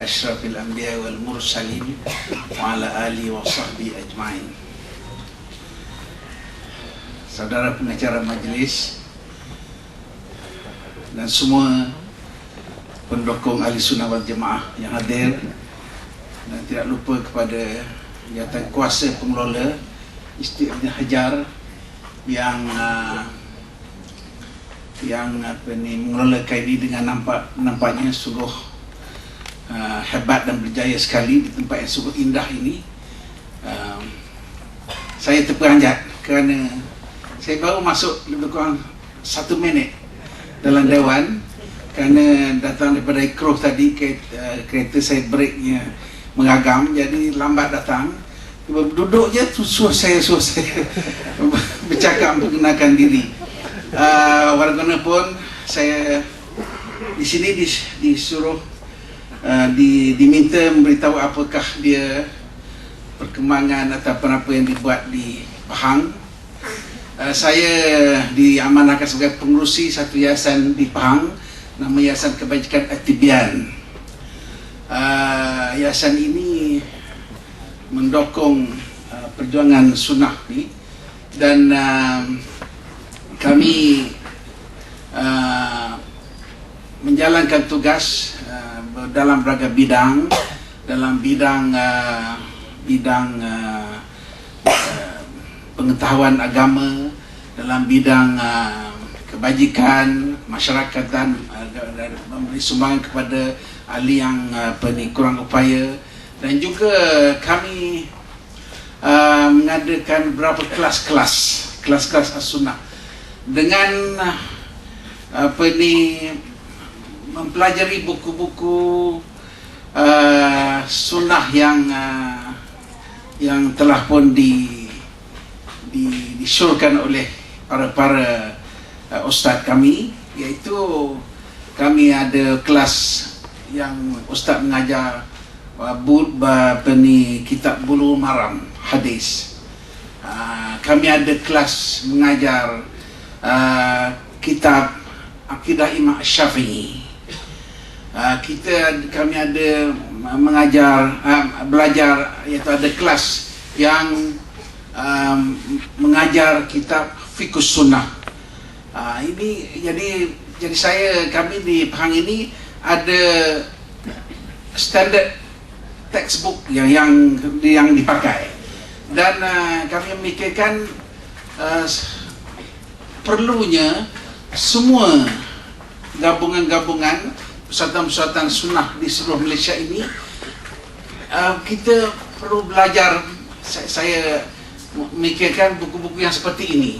أشرف الأنبياء والمرسلين وعلى آله وصحبه أجمعين Saudara pengacara majlis dan semua pendukung ahli sunnah wal jemaah yang hadir dan tidak lupa kepada jawatan kuasa pengelola Istiqamah Hajar yang uh, yang apa ni mengelolakan ini dengan nampak nampaknya sungguh uh, hebat dan berjaya sekali di tempat yang sungguh indah ini. Uh, saya terperanjat kerana saya baru masuk lebih kurang satu minit dalam dewan kerana datang daripada Ikroh tadi kereta, uh, kereta saya breaknya mengagam jadi lambat datang. Duduk je tu suruh saya suruh saya bercakap mengenalkan diri. Uh, warga pun saya di sini dis, disuruh uh, di, diminta memberitahu apakah dia perkembangan ataupun apa yang dibuat di Pahang. Uh, saya diamanahkan sebagai pengurusi satu yayasan di Pahang nama Yayasan Kebajikan Atibian uh, yayasan ini mendokong uh, perjuangan sunnah ni dan uh, kami uh, menjalankan tugas dalam berbagai bidang dalam bidang uh, bidang uh, uh, pengetahuan agama dalam bidang uh, kebajikan masyarakatan uh, dan memberi sumbangan kepada ahli yang uh, apa ni kurang upaya. Dan juga kami uh, mengadakan beberapa kelas-kelas kelas-kelas as-sunnah. Dengan uh, apa ni mempelajari buku-buku uh, sunnah yang uh, yang telah pun di di disyurkan oleh para-para uh, ustaz kami. Iaitu kami ada kelas yang ustaz mengajar bud apa ni kitab bulu maram hadis. Uh, kami ada kelas mengajar uh, kitab akidah imam syafi'i uh, kita kami ada mengajar uh, belajar iaitu ada kelas yang um, mengajar kitab fikus sunnah. Ini jadi jadi saya kami di Pahang ini ada standard textbook yang yang yang dipakai. Dan uh, kami memikirkan uh, perlunya semua gabungan-gabungan persatuan-persatuan sunnah di seluruh Malaysia ini uh, kita perlu belajar saya, saya memikirkan buku-buku yang seperti ini.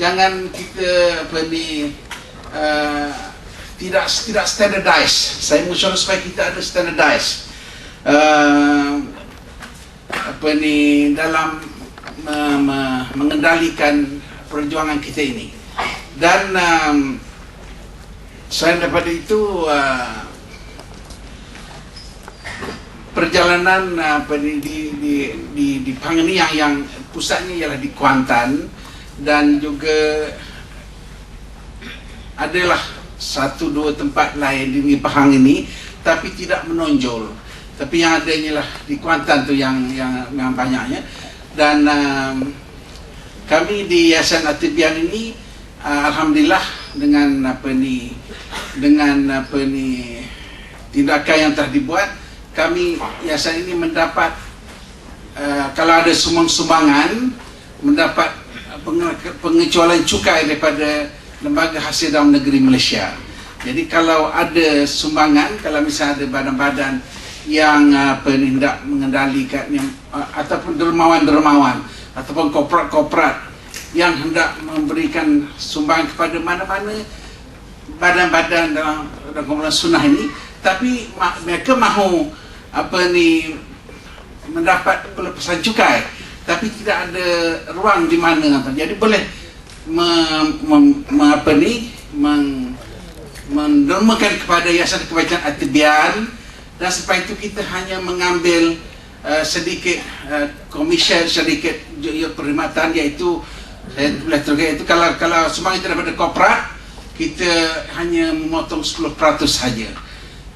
Jangan kita apa ni uh, tidak tidak standardized saya mengusulkan supaya kita ada standardized uh, apa ni dalam uh, mengendalikan perjuangan kita ini. Dan um, selain daripada itu uh, perjalanan uh, apa ni di di di, di yang yang pusatnya ialah di Kuantan dan juga adalah satu dua tempat lain di Pahang ini tapi tidak menonjol. Tapi yang adanya lah di Kuantan tu yang yang yang banyaknya. Dan um, kami di Yayasan Atibian ini uh, alhamdulillah dengan apa ni dengan apa ni tindakan yang telah dibuat kami yayasan ini mendapat uh, kalau ada sumbang-sumbangan mendapat pengecualian cukai daripada lembaga hasil dalam negeri Malaysia. Jadi kalau ada sumbangan, kalau misalnya ada badan-badan yang apa ni hendak mengendalikan yang, uh, ataupun dermawan-dermawan ataupun korporat-korporat yang hendak memberikan sumbangan kepada mana-mana badan-badan dalam dalam kumpulan sunnah ini. Tapi mereka mahu apa ni mendapat pelepasan cukai. Tapi tidak ada ruang di mana. Jadi boleh me, me, me, apa ni meng, mendermakan kepada Yayasan Kebaikan Atibian dan sebab itu kita hanya mengambil uh, sedikit uh, komisen sedikit perkhidmatan iaitu saya boleh teruskan itu kalau kalau semua itu daripada korporat kita hanya memotong 10% saja.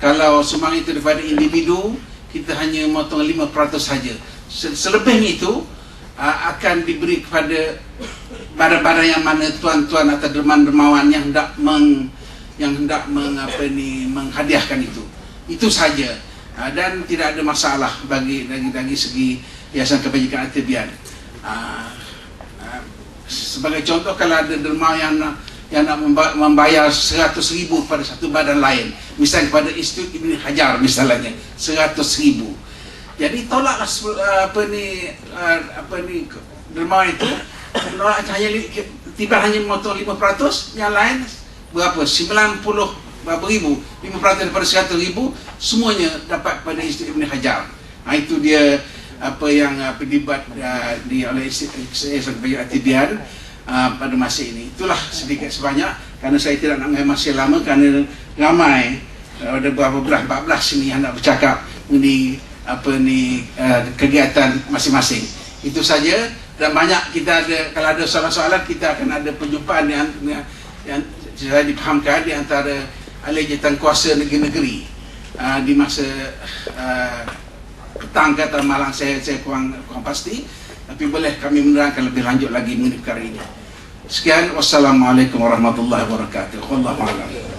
Kalau sumbangan itu daripada individu kita hanya motong 5% saja. Se- selebihnya itu akan diberi kepada badan-badan yang mana tuan-tuan atau dermawan-dermawan yang hendak meng yang hendak meng, apa ni menghadiahkan itu. Itu saja. Dan tidak ada masalah bagi dari segi Yayasan Kebajikan uh, uh, sebagai contoh kalau ada dermawan yang nak yang nak memba- membayar 100 ribu pada satu badan lain misalnya kepada Institut Ibn Hajar misalnya 100 ribu. Jadi tolaklah uh, apa ni uh, apa ni dermawan itu menolak hanya tiba hanya memotong 5% yang lain berapa? 90 berapa ribu. 5% daripada 100 ribu semuanya dapat pada Institut Ibn Hajar. Ha, itu dia apa yang apa dibuat uh, di oleh saya sebagai Atibian uh, pada masa ini. Itulah sedikit sebanyak kerana saya tidak nak masa lama kerana ramai uh, ada beberapa belas 14 sini yang nak bercakap mengenai apa ni uh, kegiatan masing-masing. Itu saja. Dan banyak kita ada kalau ada soalan-soalan kita akan ada perjumpaan yang yang, yang saya dipahamkan di antara ahli jawatan kuasa negeri-negeri. Uh, di masa uh, petang ke atau malam saya saya kurang kurang pasti. Tapi boleh kami menerangkan lebih lanjut lagi mengenai perkara ini sekian. Wassalamualaikum warahmatullahi wabarakatuh. Wallahu a'lam